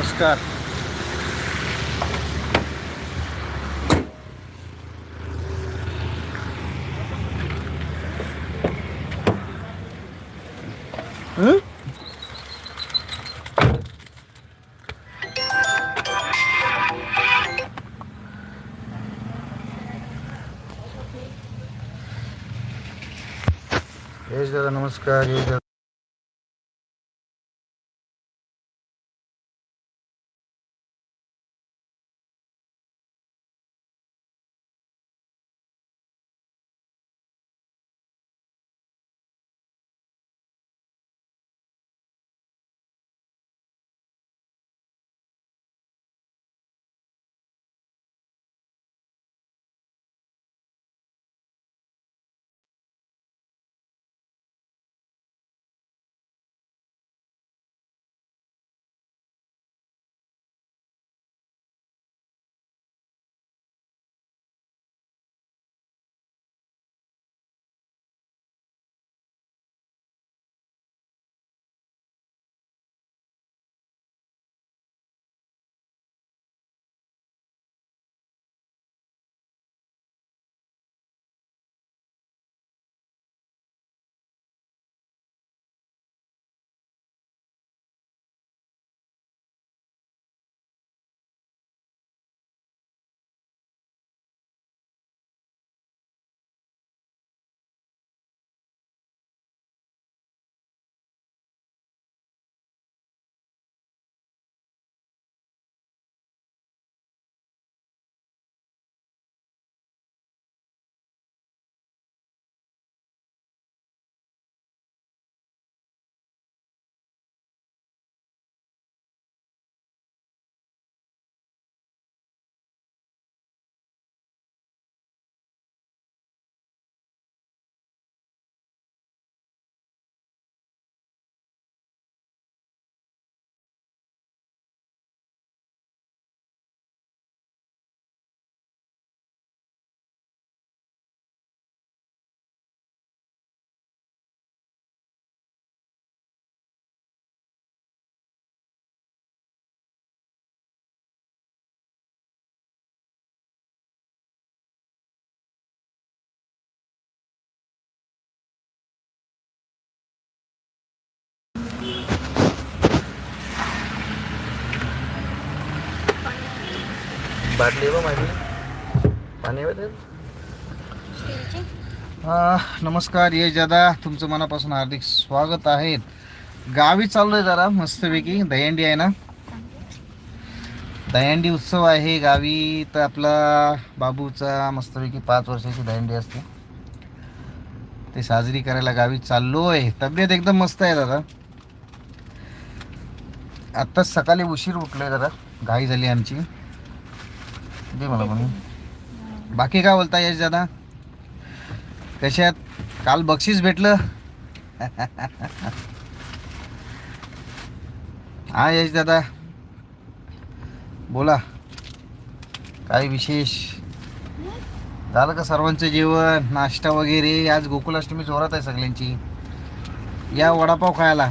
Oscar. यश बाटली माझी. पाणी नमस्कार यश दादा तुमचं मनापासून हार्दिक स्वागत आहे. गावी चाललोय जरा मस्तपैकी. दहीहंडी आहे ना? दहीहंडी उत्सव आहे गावी. तर आपला बाबूचा मस्तपैकी पाच वर्षाची दहीहंडी असते. ते साजरी करायला गावी चाललोय. तब्येत एकदम मस्त आहे दादा. आत्ताच सकाळी उशीर उठलोय जरा. घाई झाली आमची. दे मला म्हणून बाकी काय बोलता यश दादा? कशात काल बक्षीस भेटलं. हा यश दादा. बोला. काय विशेष? झालं का सर्वांचं जेवण नाश्ता वगैरे? आज गोकुलाष्टमी जोरात आहे सगळ्यांची. या वडापाव खायला.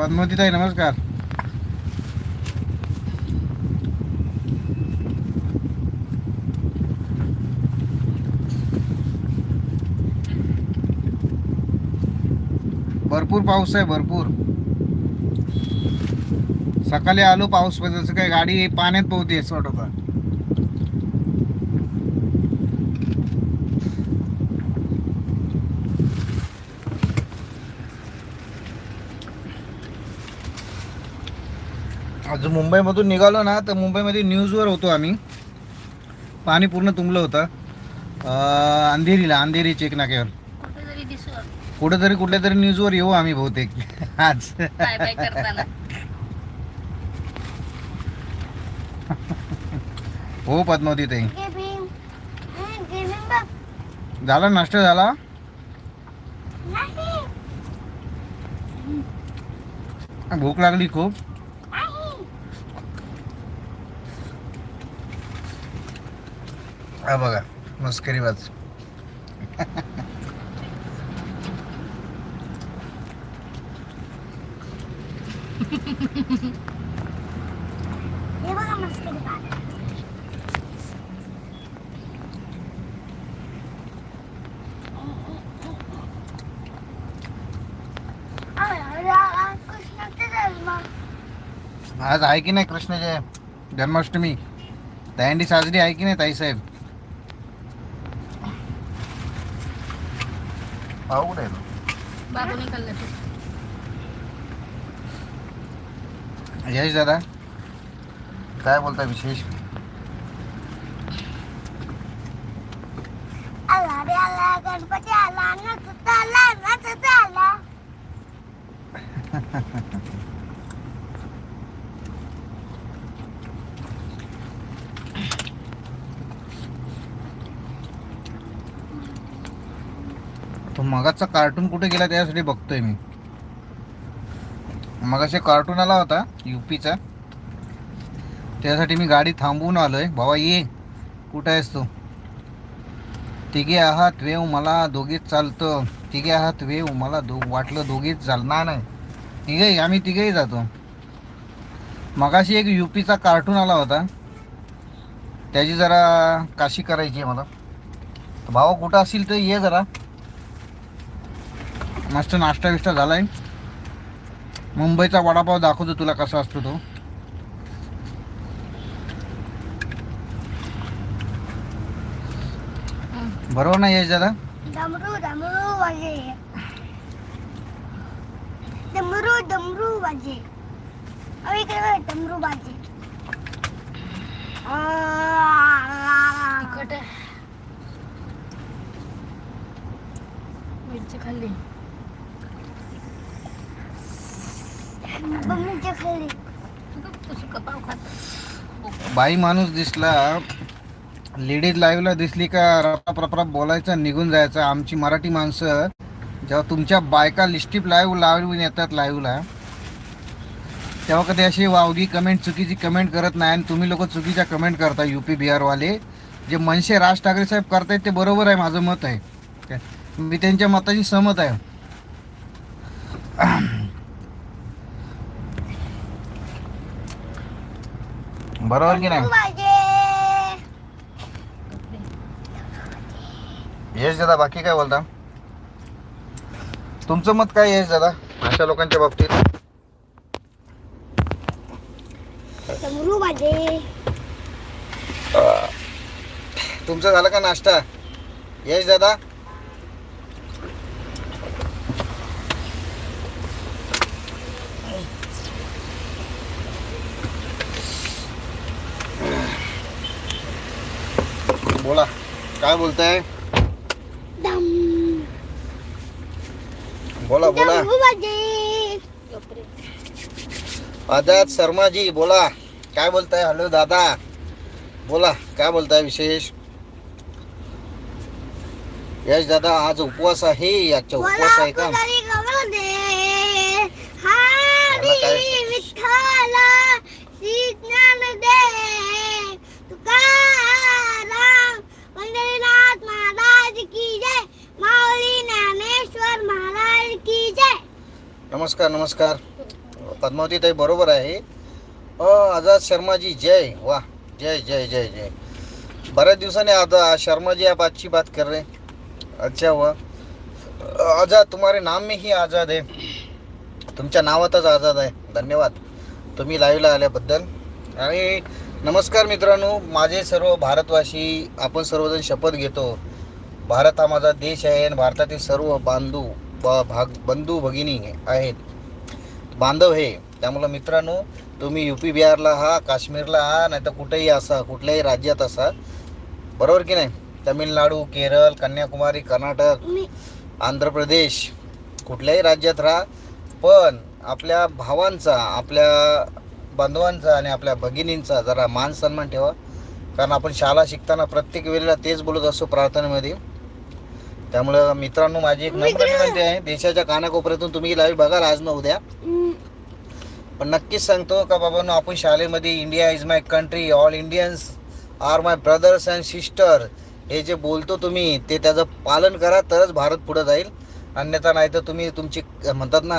पद्मावती ताई नमस्कार. भरपूर पाऊस आहे भरपूर. सकाळी आलो पाऊस पण जसं काही गाडी पाण्यात पोहते असं वाटतं. आज मुंबईमधून निघालो ना तर मुंबईमध्ये न्यूजवर होतो आम्ही. पाणी पूर्ण तुंबलं होतं. अं, अंधेरीला अंधेरी चेक नाक्यावर कुठेतरी दिसू कुठेतरी कुठल्या तरी न्यूजवर येऊ आम्ही बहुतेक. आज. बाय बाय करताना. हो पद्मावती ताई. झाला नाश्ता झाला? भूक लागली खूप. हा बघा मस्करी कृष्णाचा जन्म. आज आहे की नाही कृष्ण जय जन्माष्टमी? दहंडी साजरी आहे की नाही ताईसाहेब भाऊ कुठे आहे तो? यश दादा? काय बोलता विशेष? आला रे आला. गणपती आला. नाचत आला नाचत आला तो मगाचा कार्टून कुठे गेला त्यासाठी बघतोय मी. मगाशी कार्टून आला होता युपीचा त्यासाठी मी गाडी थांबवून आलोय. भावा ये. कुठं आहेस तू? तिघे आहात वेव मला दोघीच चालतं. तिघे आहात वेव मला दो वाटलं दोघीच चालणार नाही तिघेही आम्ही तिघेही जातो. मगाशी एक युपीचा कार्टून आला होता. त्याची जरा काशी करायची आहे मला. भावा कुठं असेल तर ये जरा. मस्त नाश्ता विष्टा झालाय. मुंबईचा वडापाव दाखवतो तुला कसा असतो तो. बरोबर ना यश दादा डमरू डमरू वाजे. डमरू डमरू वाजे. अहो इकडे बघ डमरू वाजे. तिखट आहे. मिरची खाल्ली. खाली बाई माणूस दिसला. लेडीज लाईव्हला दिसली का? रपराप रपराप बोलायचं निघून जायचं. आमची मराठी माणसं जेव्हा तुमच्या बायका लिस्टिप लाईव्ह लावून येतात लाईव्हला तेव्हा कधी अशी वावगी कमेंट चुकीची कमेंट करत नाही. आणि तुम्ही लोक चुकीच्या कमेंट करता यू पी बिहारवाले जे मनसे राज ठाकरे साहेब करतायत ते बरोबर आहे माझं मत आहे. मी त्यांच्या मताशी सहमत आहे. बरोबर की नाही? यश दादा बाकी काय बोलता? तुमचं मत काय यश दादा अशा लोकांच्या बाबतीत? तुमचं झालं का नाश्ता? यश दादा? बोला. काय बोलताय? बोला बोला. आझाद शर्माजी बोला. काय बोलताय? हॅलो दादा. बोला काय बोलताय विशेष? यश दादा आज उपवास आहे. आजचा उपवास आहे का? काय- महाराज की जय। माऊली ज्ञानेश्वर महाराज की जय। नमस्कार नमस्कार. पद्मावती ताई बरोबर आहे. अ, आझाद शर्माजी जय. वा जय जय जय जय. बऱ्याच दिवसाने आता शर्माजी आप अच्छी बात कर रहे. अच्छा वा. आझाद तुम्हारे नाम में ही आझाद आहे तुमच्या नावातच आझाद आहे. धन्यवाद. तुम्ही लाईव्हला आल्याबद्दल. आणि नमस्कार मित्रांनो माझे सर्व भारतवासी आपण सर्वजण शपथ घेतो. भारत हा माझा देश आहे आणि भारतातील सर्व बांधू ब- भाग बंधू भगिनी आहेत. बांधव हे. त्यामुळं मित्रांनो तुम्ही यू पी बिहारला हा काश्मीरला हा नाही तर कुठेही असा कुठल्याही राज्यात असा. बरोबर की नाही? तमिळनाडू केरळ कन्याकुमारी कर्नाटक आंध्र प्रदेश कुठल्याही राज्यात राहा. पण आपल्या भावांचा आपल्या बांधवांचा आणि आपल्या भगिनींचा जरा मान सन्मान ठेवा. कारण आपण शाळा शिकताना प्रत्येक वेळेला तेच बोलत असतो प्रार्थनेमध्ये. त्यामुळं मित्रांनो माझी एक नम्र विनंती आहे देशाच्या कानाकोपऱ्यातून तुम्ही लाईव्ह बघाल आज न उद्या. पण नक्कीच सांगतो का बाबांनो आपण शाळेमध्ये India is my country all Indians are my brothers and sister हे जे बोलतो तुम्ही ते त्याचं पालन करा तरच भारत पुढे जाईल. अन्यथा नाही तर तुम्ही तुमची म्हणतात ना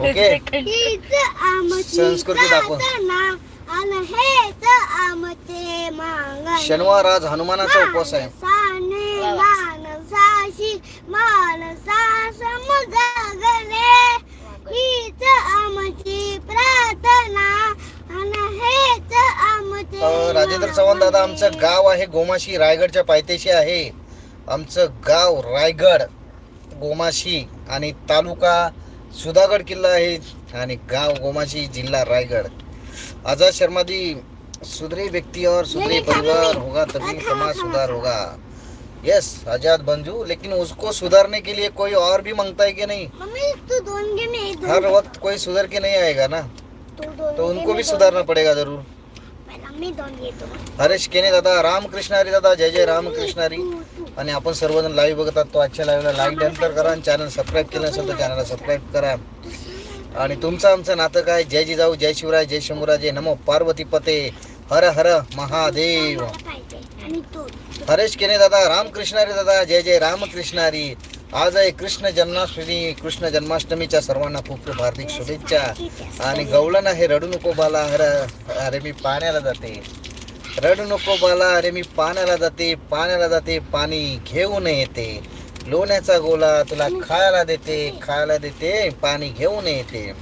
ओके संस्कृती दाखव. प्रार्थना आणि हेच आमचे मागणे शनिवार आज हनुमानाचा उपवास आहे. माणसा समजगणे हीच आमची प्रार्थना आणि हेच आमचे अ, राजेंद्र चव्हाण दादा आमचं गाव आहे गोमाशी रायगडच्या पायथ्याशी आहे. आमचं गाव रायगड गोमाशी आणि तालुका सुधागड किल्ला आहे आणि गाव गोमाशी जिल्हा रायगड. आजाद शर्मा जी सुधरे व्यक्ति और सुधरे परिवार होगा तभी समाज सुधार होगा. यस आजाद बंजू लेकिन उसको सुधारने के लिए कोई और भी मांगता है कि नहीं? मम्मी तू दोन घे मी हर वक्त कोई सुधर के नहीं आएगा ना? तू उनको भी सुधारना पड़ेगा जरूर। हरेश केने दादा रामकृष्ण हरी दादा जय जय रामकृष्ण हरी आणि आपण सर्वजण लाईव्ह बघतात तो आजच्या लाईव्हला लाईक नंतर करा आणि चॅनल सबस्क्राईब केलं नसेल तर चॅनलला सबस्क्राईब करा. आणि तुमचं आमचं नातं काय? जय जिजाऊ जय शिवराय जय शंभूराय जय नमो पार्वती पते हर हर महादेव. हरेश केने दादा रामकृष्णारी दादा जय जय रामकृष्णारी आज आहे कृष्ण जन्माष्टमी. कृष्ण जन्माष्टमीच्या सर्वांना खूप खूप हार्दिक शुभेच्छा. आणि गवळण आहे रडू नको बाला हर अरे मी पाण्याला जाते. रडू नको बाला अरे मी पाण्याला जाते पाण्याला जाते पाणी घेऊन येते. लोण्याचा गोला तुला खायला देते खायला देते पाणी घेऊन येते.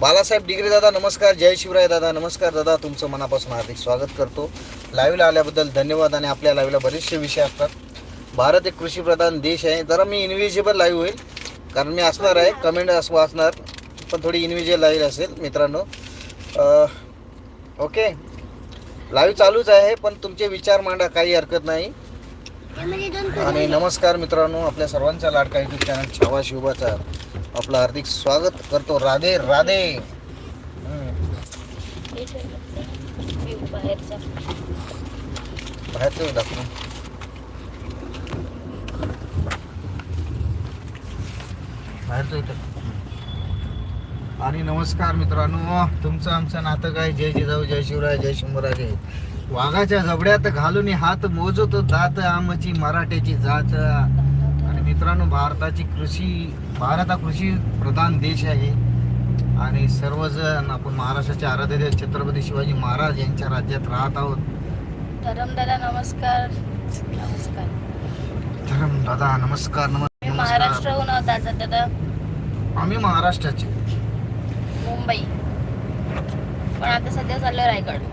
बालासाहेब डिग्रे दादा नमस्कार. जय शिवराय दादा नमस्कार दादा. तुमचं मनापासून हार्दिक स्वागत करतो. लाईव्हला आल्याबद्दल धन्यवाद आणि आपल्या लाईव्हला बरेचसे विषय असतात. भारत एक कृषीप्रधान देश आहे. जरा मी इनविजिबल लाईव्ह होईल. कारण मी असणार आहे. कमेंट असं वाचणार. पण थोडी इनविजिबल लाईव्ह असेल मित्रांनो. ओके लाईव्ह चालूच आहे पण तुमचे विचार मांडा. काही हरकत नाही. आणि नमस्कार मित्रांनो. आपल्या सर्वांच्या लाडका युट्यूब चॅनल छावा शिवबाचा. आपलं हार्दिक स्वागत करतो. राधे राधे. बाहेरचं दाखवून बाहेरचं इथं. आणि नमस्कार मित्रांनो. तुमचं आमचं नातं काय? जय जिजाऊ जय शिवराय जय शंभराजे वाघाच्या जबड्यात घालून हात मोजतो दात आमची मराठ्याची जात. मित्रांनो भारताची कृषी भारत हा कृषी प्रधान देश आहे. आणि सर्वजण आपण महाराष्ट्राचे आराध्य दैवत छत्रपती शिवाजी महाराज यांच्या राज्यात राहत आहोत. धरम दादा नमस्कार. नमस्कार. धरम दादा नमस्कार मी नमस्कार. महाराष्ट्राहून आहोत आज दादा? आम्ही महाराष्ट्राचे. मुंबई. पण आता सध्या चाललोय रायगड.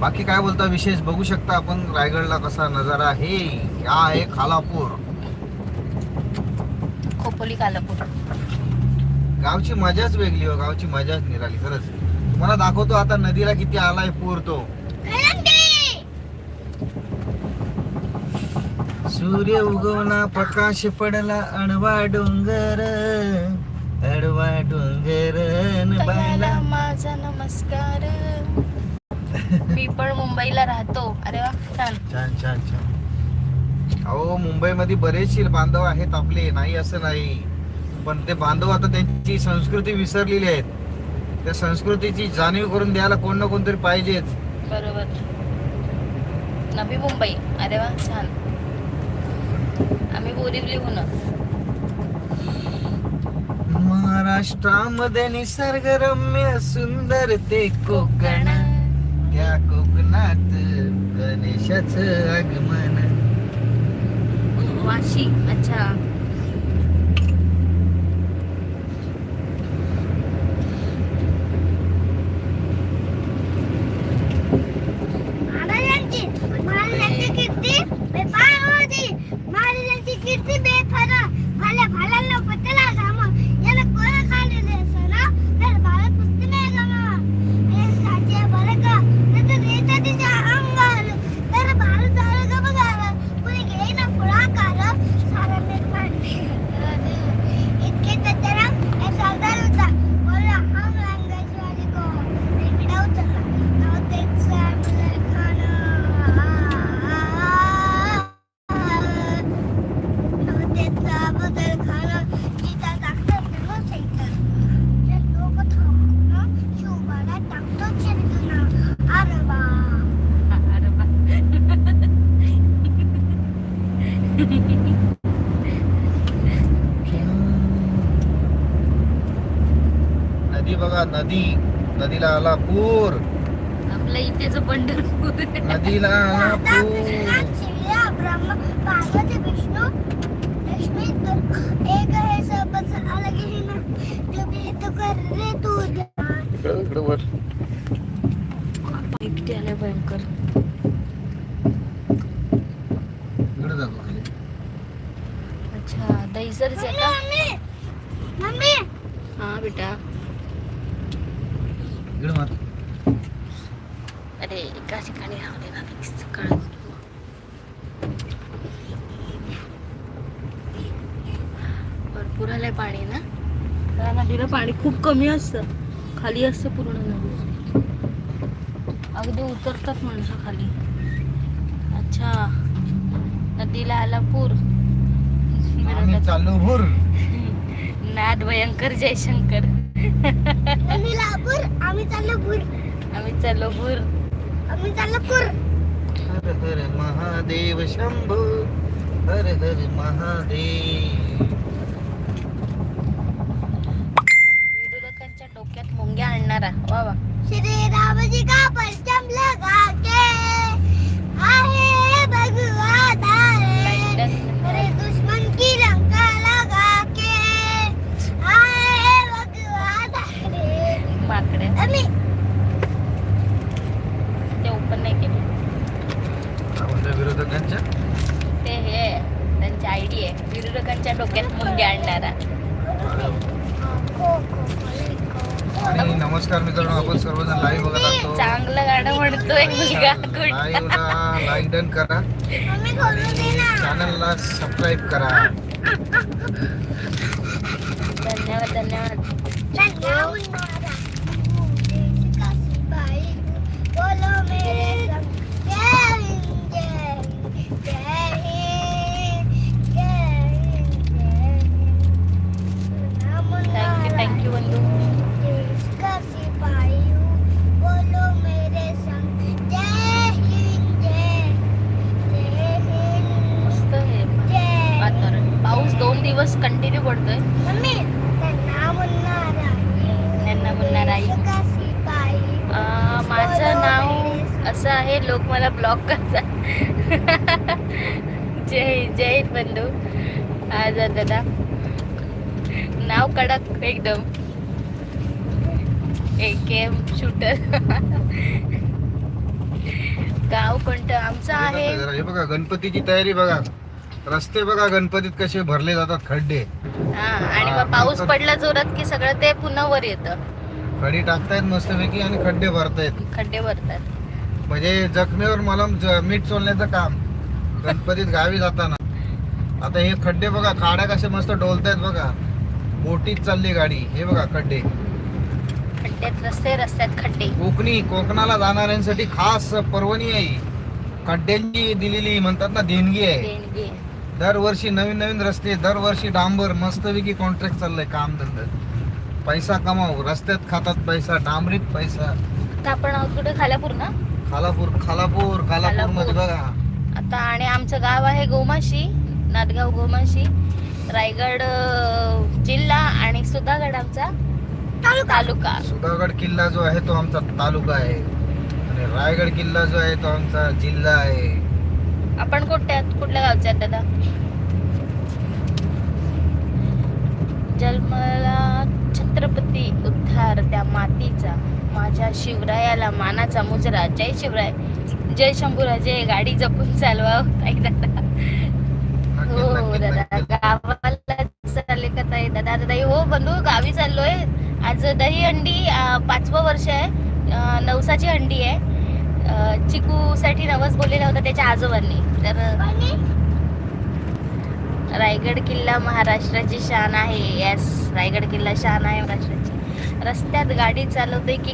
बाकी काय बोलता विशेष बघू शकता आपण रायगडला कसा नजारा आहे. हा आहे खालापूर. खोपोली कालापूर गावची मजाच वेगळी हो गावची मजाच निराली खरंच. तुम्हाला दाखवतो आता नदीला किती आलाय पूर तो. सूर्य उगवला प्रकाश पडला अडवा डोंगर अडवा डोंगर माझा नमस्कार. मी पण मुंबईला राहतो. अरे वा छान. छान छान छान. अहो मुंबईमध्ये बरेचसे बांधव आहेत आपले. नाही असं नाही. पण ते बांधव आता त्यांची संस्कृती विसरलेली आहेत. त्या संस्कृतीची जाणीव करून द्यायला कोण ना कोणतरी पाहिजेच. बरोबर. नवी मुंबई. अरे वा छान. आम्ही बोरिवलीहून महाराष्ट्रामध्ये निसर्गरम्य सुंदर ते कोकण. त्या कोकणात गणेशाचं आगमन. वाशी. अच्छा. महाराजांची महाराजांची कीर्ती? बेपार होती महाराजांची कीर्ती नदी नदीला आला पूर आपल्या इथेच पंढरपूर. नदीला आला पूर है ही एकटे आले भयंकर. इकडे जातो खाली अच्छा दहीसरच आहे का? Mummy mummy. हा बेटा. इकडे मार अरे एका ठिकाणी राहले ना सकाळ भरपूर आलंय पाणी ना? त्या नदीला पाणी खूप कमी असतं. खाली असतं पूर्ण नदी. अगदी उतरतात माणसं खाली. अच्छा. नदीला आला पूर. चाललो भूर. नाद भयंकर जयशंकर. लापूर आम्ही चाललो भूर. आम्ही चाललो भूर. आम्ही चाललो कुर. हर हर महादेव शंभू हर हर महादेव. विरोधकांच्या डोक्यात मुंग्या आणणारा. वा वा. श्री राम जी का परचम लगा के आहे भगवा धारे मेरे दुश्मन की लंका लगा के आहे भगवा धारे माकडे अम्मी ते ओपन नाही केले आपल्या विरोधकांच्या ते हे त्यांची आयडी आहे विरोधकांच्या डोक्यात मुंग्या आणणारा आणि नमस्कार मित्रांनो आपण सर्वजण लाईव्ह बघत असतो चांगलं गाणं म्हणतोय मुलगा गुड लाईव्हला लाईक डन करा मम्मी खोलू दे ना चॅनलला सबस्क्राईब करा धन्यवाद धन्यवाद धन्यवाद देश का सिपाही बोलो मेरे संग जय हिंद जय हिंद जय हिंद जय हिंद जय हिंद नाम थँक्यू थँक्यू बंधू देश का सिपाही हूँ, बोलो मेरे संग जय हिंद जय जय हिंद मस्त हे जय वातावरण पाऊस दोन दिवस कंटिन्यू पडतोय मम्मी त्यांना म्हणणार आहे त्यांना म्हणणार आई देश का सिपाही अं, माझं नाव असं आहे लोक ब्लॉक करतात जय जय बंधू. आज दादा नाव कडक एकदम. एक एम शूटर गाव कोणतं? आमचं आहे. हे बघा गणपतीची तयारी बघा. रस्ते बघा गणपतीत कसे भरले जातात खड्डे. हा आणि मग पाऊस पडला जोरात की सगळं ते पुन्हा वर येतं. खडी टाकतायत मस्तपैकी आणि खड्डे भरतायत. खड्डे भरतात. म्हणजे जखमीवर मलम मीठ चोलण्याचं काम. गणपतीत गावी जाताना. आता हे खड्डे बघा खाड्या कसे मस्त डोलतायत बघा. बोटीत चालली गाडी. हे बघा खड्डे. खड्ड्यात रस्ते रस्त्यात खड्डे. कोकणी कोकणाला जाणाऱ्यांसाठी खास पर्वणी आहे. खड्ड्यांची दिलेली म्हणतात ना देणगी आहे. दरवर्षी नवीन नवीन रस्ते दरवर्षी डांबर मस्तपैकी कॉन्ट्रॅक्ट चाललंय काम धंदा पैसा कमाव. रस्त्यात खातात पैसा डांबरीत पैसा. आपण आहोत कुठे? खाल्यापूर ना? खालापूर खालापूर खालापूरमध्ये बघा. आता आणि आमचं गाव आहे गोमाशी नादगाव गोमाशी रायगड जिल्हा आणि सुधागड आमचा तालुका. सुधागड किल्ला जो आहे तो आमचा तालुका आहे. आणि रायगड किल्ला जो आहे तो आमचा जिल्हा आहे. आपण कुठल्या कुठल्या गावचे आहेत दादा? जन्मला छत्रपती उद्धार त्या मातीचा माझ्या शिवरायाला मानाचा मुजरा. जय शिवराय. जय शंभूराजे गाडी जपून चालवा. ताई दादा. हो दादा. गावाला चालले का ताई? दादा दादा हो बंधू गावी चाललोय. आज दही अंडी अं, पाचवं वर्ष आहे. नवसाची अंडी आहे. अं, चिकूसाठी नवस बोललेला होता त्याच्या आजोबांनी. तर रायगड किल्ला महाराष्ट्राची शान आहे. येस रायगड किल्ला शान आहे महाराष्ट्राची. रस्त्यात गाडी चालवते की